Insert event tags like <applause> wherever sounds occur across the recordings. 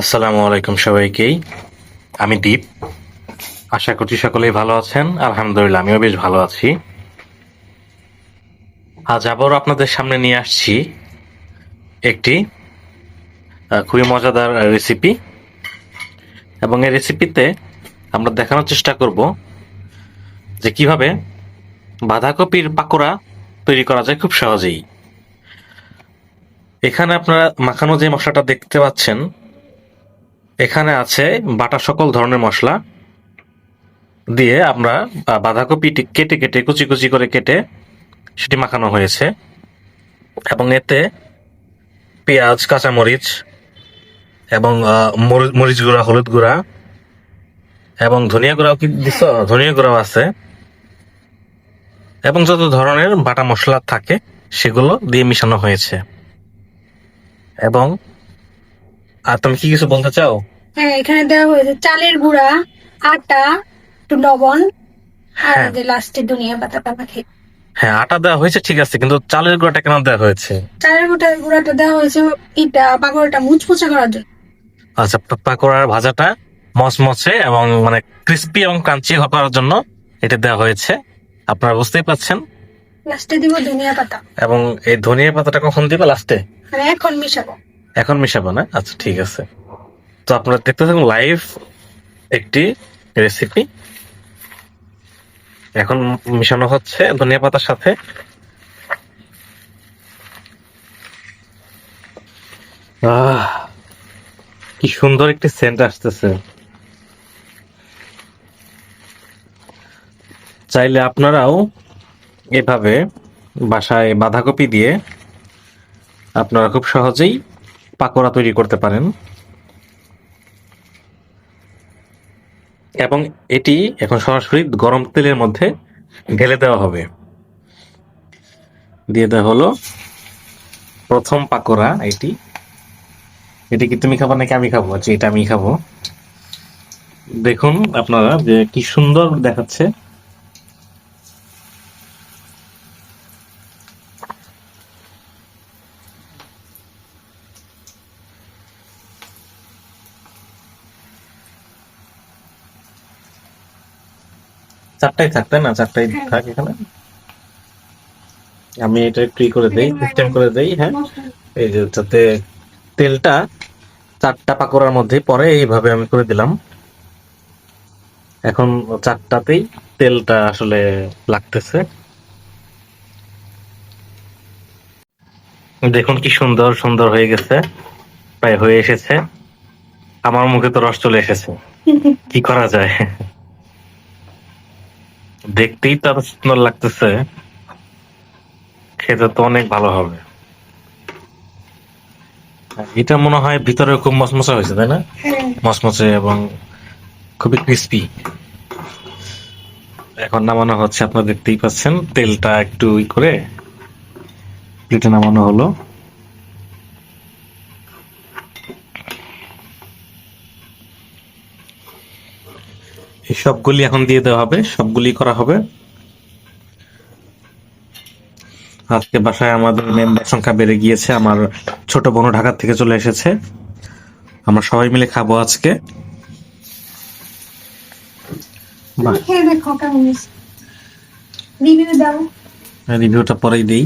আসসালামু আলাইকুম সবাইকেই আমি দীপ। আশা করছি সকলেই ভালো আছেন। আলহামদুলিল্লাহ, আমিও বেশ ভালো আছি। আজ আবারও আপনাদের সামনে নিয়ে আসছি একটি খুবই মজাদার রেসিপি এবং এই রেসিপিতে আমরা দেখানোর চেষ্টা করব যে কীভাবে বাঁধাকপির পাকোড়া তৈরি করা যায় খুব সহজেই। এখানে আপনারা মাখানো যে মশলাটা দেখতে পাচ্ছেন এখানে আছে বাটা সকল ধরনের মশলা দিয়ে আমরা বাঁধাকপি কেটে কেটে, কুচি কুচি করে কেটে সেটি মাখানো হয়েছে। এবং এতে পেঁয়াজ, কাঁচামরিচ এবং মরিচ গুঁড়া, হলুদ গুঁড়া এবং ধনিয়া গুঁড়াও কি দিছ ধনিয়া গুঁড়াও আছে। এবং যত ধরনের বাটা মশলা থাকে সেগুলো দিয়ে মিশানো হয়েছে। এবং, আর তুমি কি কিছু বলতে চাও? হ্যাঁ এখানে দেওয়া হয়েছে চালের গুঁড়া আটা একটু লবণ আর হ্যাঁ। যে লাস্টে ধনিয়া পাতাটা মাখে হ্যাঁ আটা দেওয়া হয়েছে ঠিক আছে কিন্তু চালের গুঁড়াটা কেন দেওয়া হয়েছে? চালের গুঁড়া গুঁড়াটা দেওয়া হয়েছে ইটা পাকোড়াটা মুচমুচে করার জন্য। আচ্ছা পা- পাকোড়ার ভাজাটা মচমচে এবং মানে ক্রিস্পি এবং ক্রাঞ্চি করার জন্য এটা দেওয়া হয়েছে। আপনারা বুঝতেই পাচ্ছেন লাস্টে দিব ধনিয়া পাতা। এবং এই ধনিয়া পাতাটা কখন দিবে লাস্টে মানে এখন মিশাবো। এখন মিশাবো না? আচ্ছা ঠিক আছে। তো আপনারা দেখতে থাকুন লাইভ একটি রেসিপি এখন মিশানো হচ্ছে ধনিয়া পাতার সাথে। কি সুন্দর একটি সেন্ট আসতেছে। চাইলে আপনারাও এভাবে বাসায় বাঁধাকপি দিয়ে আপনারা খুব সহজেই পাকোড়া তৈরি করতে পারেন। এবং এটি এখন সরাসরি গরম তেলের মধ্যে ঢেলে দেওয়া হবে। দিয়ে দেওয়া হলো প্রথম পাকোড়া এটি। এটি কি তুমি খাব নাকি আমি খাব? আচ্ছা এটা আমি খাব। দেখুন আপনারা যে কি সুন্দর দেখাচ্ছে। চারটাই থাকতে না? চারটাই হ্যাঁ। থাক এখানে? আমি এটা একটু করে দেই সিস্টেম করে দেই হ্যাঁ? এই যে যাতে তেলটা চারটা পাকোড়ার মধ্যে পরে এইভাবে আমি করে দিলাম। এখন চারটাতেই তেলটা আসলে লাগতেছে। দেখুন কি সুন্দর সুন্দর হয়ে গেছে প্রায় হয়ে এসেছে। আমার মুখে তো রস চলে এসেছে। <laughs> কি করা যায়? দেখতেই তো সুন্দর লাগতেছে। খেতে তো অনেক ভালো হবে। এটা মনে হয় ভিতরে খুব মচমচে হয়েছে তাই না? হ্যাঁ। মচমচে এবং খুবই ক্রিস্পি এখন নামানো হচ্ছে আপনারা দেখতেই পাচ্ছেন তেলটা একটু ই করে প্লেটে নামানো হলো। এই সবগুলি এখন দিয়ে দেওয়া হবে সবগুলি করা হবে। আজকে বাসায় আমাদের মেম্বার সংখ্যা বেড়ে গিয়েছে আমার ছোট বোন ঢাকা থেকে চলে এসেছে। আমরা সবাই মিলে খাব আজকে। রিভিউটা পরেই দিই।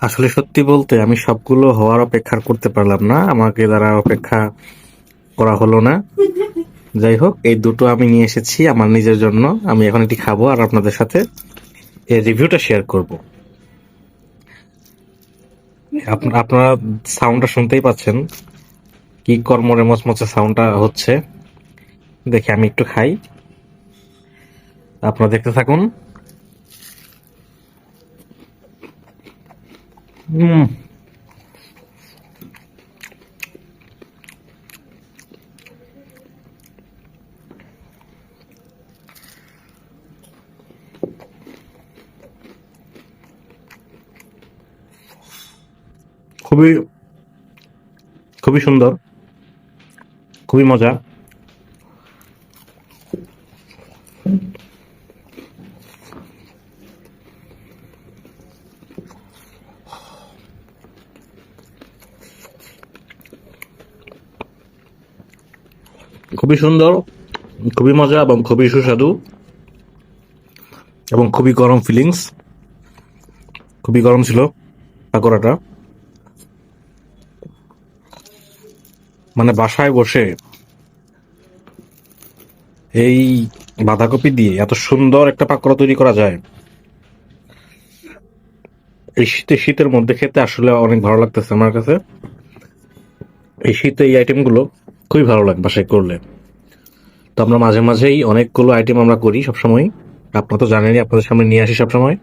আসলে সত্যি বলতে আমি সবগুলো হওয়ার অপেক্ষা করতে পারলাম না। আমাকে দ্বারা অপেক্ষা করা হলো না। যাই হোক, এই দুটো আমি নিয়ে এসেছি আমার নিজের জন্য। আমি এখন এটি খাব আর আপনাদের সাথে এর রিভিউটা শেয়ার করব। আপনারা সাউন্ডটা শুনতেই পাচ্ছেন। কি কর্মরে মচমচে সাউন্ডটা হচ্ছে। দেখে, আমি একটু খাই। আপনারা দেখতে থাকুন। উম। খুবই খুবই সুন্দর খুবই মজা খুবই সুন্দর, খুবই মজা এবং খুবই সুস্বাদু এবং খুবই গরম ফিলিংস খুবই গরম ছিল পাকোড়াটা। মানে বাসায় বসে এই বাঁধাকপি দিয়ে এত সুন্দর একটা পাকোড়া তৈরি করা যায়। এই শীতে, শীতের মধ্যে খেতে আসলে অনেক ভালো লাগতেছে আমার কাছে। এই শীতে এই আইটেমগুলো খুবই ভালো লাগে বাসায় করলে। তো আমরা মাঝে মাঝেই অনেকগুলো আইটেম আমরা করি সবসময়। আপনারা তো জানেনই, আপনাদের সামনে নিয়ে আসি সবসময়।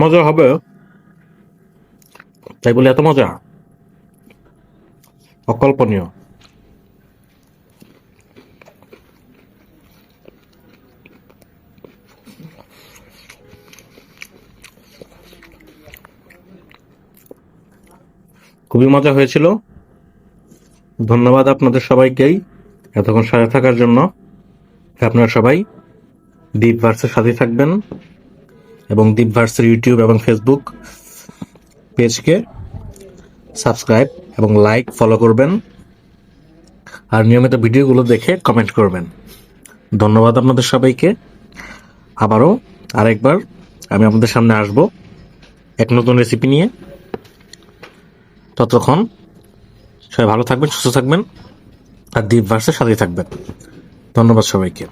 মজা হবে। তাই বলে এত মজা? অকল্পনীয়। খুবই মজা হয়েছিল। ধন্যবাদ আপনাদের সবাইকেই এতক্ষণ সাথে থাকার জন্য। আপনারা সবাই দ্বীপ ভার্সের সাথে থাকবেন এবং দ্বীপ ভার্সের ইউটিউব এবং ফেসবুক পেজকে সাবস্ক্রাইব এবং লাইক ফলো করবেন। আর নিয়মিত ভিডিওগুলো দেখে কমেন্ট করবেন। ধন্যবাদ আপনাদের সবাইকে। আবারও আরেকবার আমি আপনাদের সামনে আসব এক নতুন রেসিপি নিয়ে। ততক্ষণ সবাই ভালো থাকবেন সুস্থ থাকবেন আর দ্বীপ ভার্সের সাথেই থাকবেন। ধন্যবাদ সবাইকে।